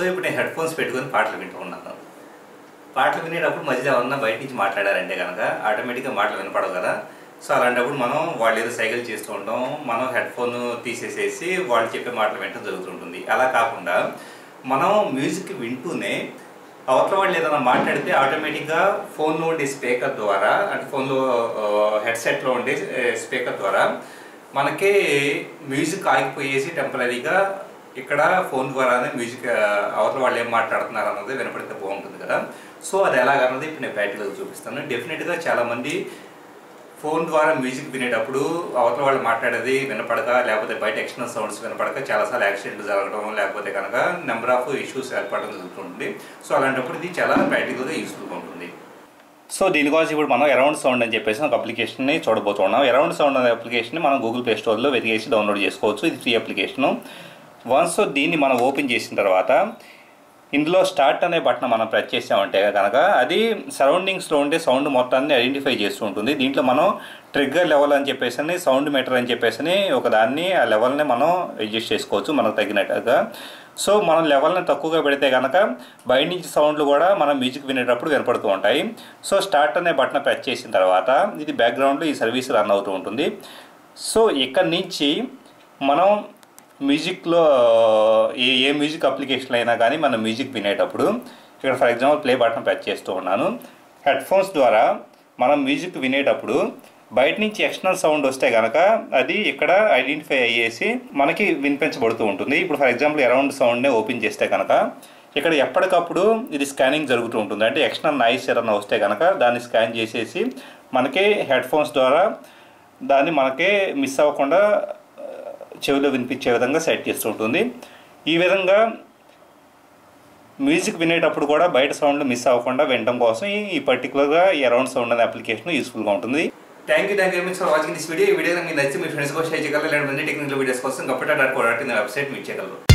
So ఇప్పుడు నేను head phones పెట్టుకొని పాటలు వింటూ ఉన్నాను. పాటలు వినేటప్పుడు మధ్యలో ఏమన్నా బయట నుంచి మాట్లాడారంటే కనుక ఆటోమేటిక్గా మాటలు వినపడవు కదా. సో అలాంటప్పుడు మనం వాళ్ళు ఏదో సైకిల్ చేస్తూ ఉంటాం మనం హెడ్ ఫోన్ తీసేసేసి వాళ్ళు చెప్పే మాటలు వినటం జరుగుతుంటుంది. అలా కాకుండా మనం మ్యూజిక్ వింటూనే అవతల వాళ్ళు ఏదైనా మాట్లాడితే ఆటోమేటిక్గా ఫోన్లో ఉండే స్పీకర్ ద్వారా అంటే ఫోన్లో హెడ్సెట్లో ఉండే స్పీకర్ ద్వారా మనకి మ్యూజిక్ ఆగిపోయేసి టెంపరీగా ఇక్కడ ఫోన్ ద్వారానే మ్యూజిక్ అవతల వాళ్ళు ఏం మాట్లాడుతున్నారు అన్నది వినపడితే బాగుంటుంది కదా. సో అది ఎలాగన్నది ఇప్పుడు నేను ప్రాక్టికల్గా చూపిస్తాను. డెఫినెట్గా చాలామంది ఫోన్ ద్వారా మ్యూజిక్ వినేటప్పుడు అవతల వాళ్ళు మాట్లాడేది వినపడక లేకపోతే బయట ఎక్స్టర్నల్ సౌండ్స్ వినపడక చాలాసార్లు యాక్సిడెంట్ జరగడం లేకపోతే కనుక నెంబర్ ఆఫ్ ఇష్యూస్ ఏర్పడడం జరుగుతుంది. సో అలాంటప్పుడు ఇది చాలా ప్రాక్టికల్గా యూస్ఫుల్గా ఉంటుంది. సో దీనికోసం ఇప్పుడు మనం అరౌండ్ సౌండ్ అని చెప్పేసి ఒక అప్లికేషన్ని చూడబోతున్నాం. అరౌండ్ సౌండ్ అనే అప్లికేషన్ మనం గూగుల్ ప్లే స్టోర్లో వెతికేసి డౌన్లోడ్ చేసుకోవచ్చు. ఇది ఫ్రీ అప్లికేషను. వన్స్ దీన్ని మనం ఓపెన్ చేసిన తర్వాత ఇందులో స్టార్ట్ అనే బటన్ మనం ప్రెస్ చేసామంటే కనుక అది సరౌండింగ్స్లో ఉండే సౌండ్ మొత్తాన్ని ఐడెంటిఫై చేస్తూ ఉంటుంది. దీంట్లో మనం ట్రిగ్గర్ లెవెల్ అని చెప్పేసి సౌండ్ మీటర్ అని చెప్పేసి ఒక దాన్ని ఆ లెవెల్ని మనం అడ్జస్ట్ చేసుకోవచ్చు మనకు తగినట్టుగా. సో మనం లెవెల్ని తక్కువగా పెడితే కనుక బయట నుంచి సౌండ్లు కూడా మనం మ్యూజిక్ వినేటప్పుడు వినపడుతూ ఉంటాయి. సో స్టార్ట్ అనే బటన్ ప్రెస్ చేసిన తర్వాత ఇది బ్యాక్గ్రౌండ్లో ఈ సర్వీస్ రన్ అవుతూ ఉంటుంది. సో ఇక్కడ నుంచి మనం మ్యూజిక్లో ఏ ఏ మ్యూజిక్ అప్లికేషన్ అయినా కానీ మనం మ్యూజిక్ వినేటప్పుడు ఇక్కడ for example play button press చేస్తూ ఉన్నాను. హెడ్ ఫోన్స్ ద్వారా మనం మ్యూజిక్ వినేటప్పుడు బయట నుంచి ఎక్స్టర్నల్ సౌండ్ వస్తే కనుక అది ఇక్కడ ఐడెంటిఫై అయ్యేసి మనకి వినిపించబడుతూ ఉంటుంది. ఇప్పుడు ఫర్ ఎగ్జాంపుల్ అరౌండ్ సౌండ్నే ఓపెన్ చేస్తే కనుక ఇక్కడ ఎప్పటికప్పుడు ఇది స్కానింగ్ జరుగుతూ ఉంటుంది. అంటే ఎక్స్టర్నల్ నాయిస్ ఏదైనా వస్తే కనుక దాన్ని స్కాన్ చేసేసి మనకి హెడ్ ఫోన్స్ ద్వారా దాన్ని మనకి మిస్ అవ్వకుండా చెవిలో వినిపించే విధంగా సెట్ చేస్తూ ఉంటుంది. ఈ విధంగా మ్యూజిక్ వినేటప్పుడు కూడా బయట సౌండ్ మిస్ అవ్వకుండా వినడం కోసం ఈ- పర్టికులర్గా ఈ అరౌండ్ సౌండ్ అనే అప్లికేషన్ యూస్ఫుల్గా ఉంటుంది. Thank you thank you very much for watching this video ఈ వీడియో మీకు నచ్చి మీ ఫ్రెండ్స్ కూడా షేర్ చేయగలరు. లేదంటే టెక్నికల్ వీడియోస్ కోసం గప్పటా డాట్ కో ఇన్ వెబ్సైట్ మీరు చేయగలరు